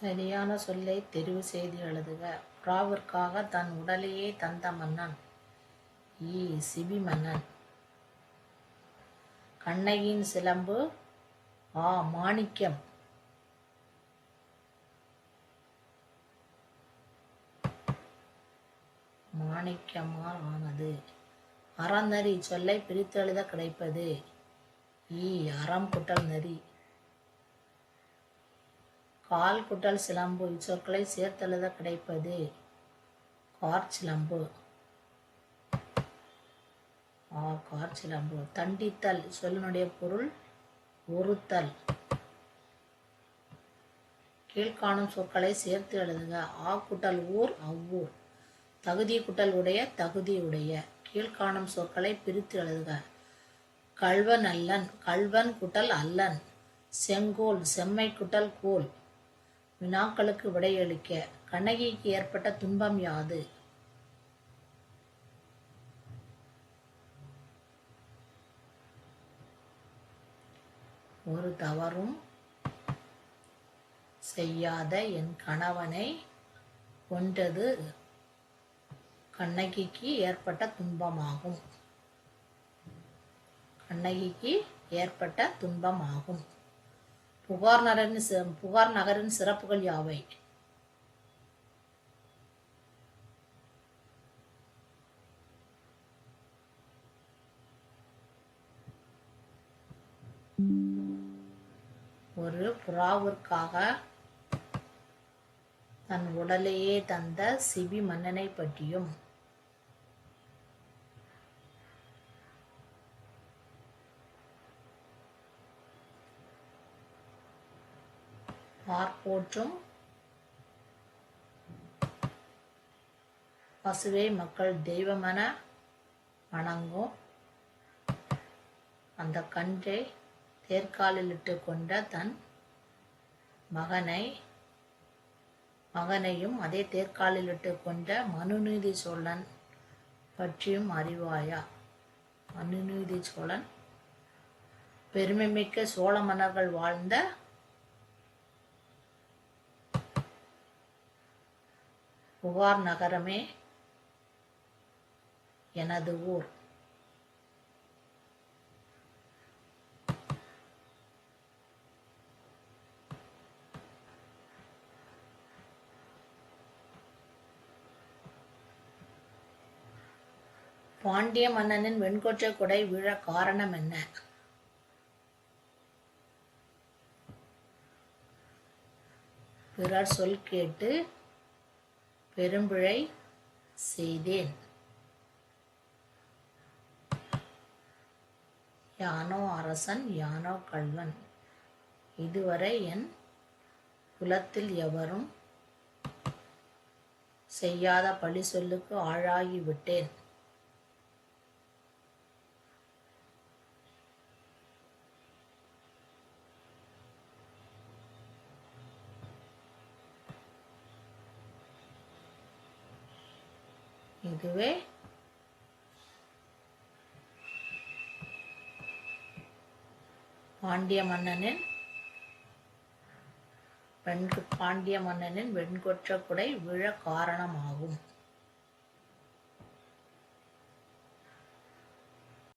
சரியான சொல்லை தெரிவு செய்து எழுதுக. புறாவிற்காக தன் உடலையே தந்த மன்னன். ஈ. சிபி மன்னன் கண்ணகியின் சிலம்பு ஆ. மாணிக்கம். மாணிக்கமால் ஆனது. அறநெறி சொல்லை பிரித்தெழுத கிடைப்பது. ஈ. அறம் குட்டல் நெறி. கால் குட்டல் சிலம்பு இச்சொற்களை சேர்த்தெழுத கிடைப்பது. கார் சிலம்பு. ஆ கார் சிலம்பு. தண்டித்தல் சொல்லினுடைய பொருள் ஒருத்தல் கீழ்காணும் சொற்களை சேர்த்து எழுதுக. ஆ குட்டல் ஊர் அவ்வூர் தகுதி குட்டல் உடைய தகுதி உடைய. கீழ்காணும் சொற்களை பிரித்து எழுதுக. கல்வன் அல்லன் கல்வன் குட்டல் அல்லன். செங்கோல் செம்மை குட்டல் கோல். வினாக்களுக்கு விடையளிக்க கண்ணகிக்கு ஏற்பட்ட துன்பம் யாது? ஒரு தவறும் செய்யாத என் கணவனை கொன்றது கண்ணகிக்கு ஏற்பட்ட துன்பமாகும். கண்ணகிக்கு ஏற்பட்ட துன்பமாகும். புகார் நகரின் புகார் நகரின் சிறப்புகள் யாவை? ஒரு புறாவிற்காக தன் உடலையே தந்த சிபி மன்னனை பற்றியும் பார்ப்போற்றும் பசுவை மக்கள் தெய்வமென வணங்கும். அந்த கன்றை தேர்காலிலிட்டு கொண்ட தன் மகனை மகனையும் அதே தேர்காலிலிட்டு கொண்ட மனுநீதி சோழன் பற்றியும் அறிவாயா? மனுநீதி சோழன் பெருமைமிக்க சோழ மன்னர்கள் வாழ்ந்த புகார் நகரமே எனது ஊர். பாண்டிய மன்னனின் வெண்கொற்றை கொடை விழ காரணம் என்ன? பிறர் சொல் கேட்டு பெரும்பிழை செய்தேன். யானோ அரசன் யானோ கள்வன். இதுவரை என் குலத்தில் எவரும் செய்யாத பழி சொல்லுக்கு ஆளாகிவிட்டேன். இதுவே. பாண்டிய மன்னனின் பெண் பாண்டிய மன்னனின் வெண்கொற்ற குடை விழ காரணமாகும்.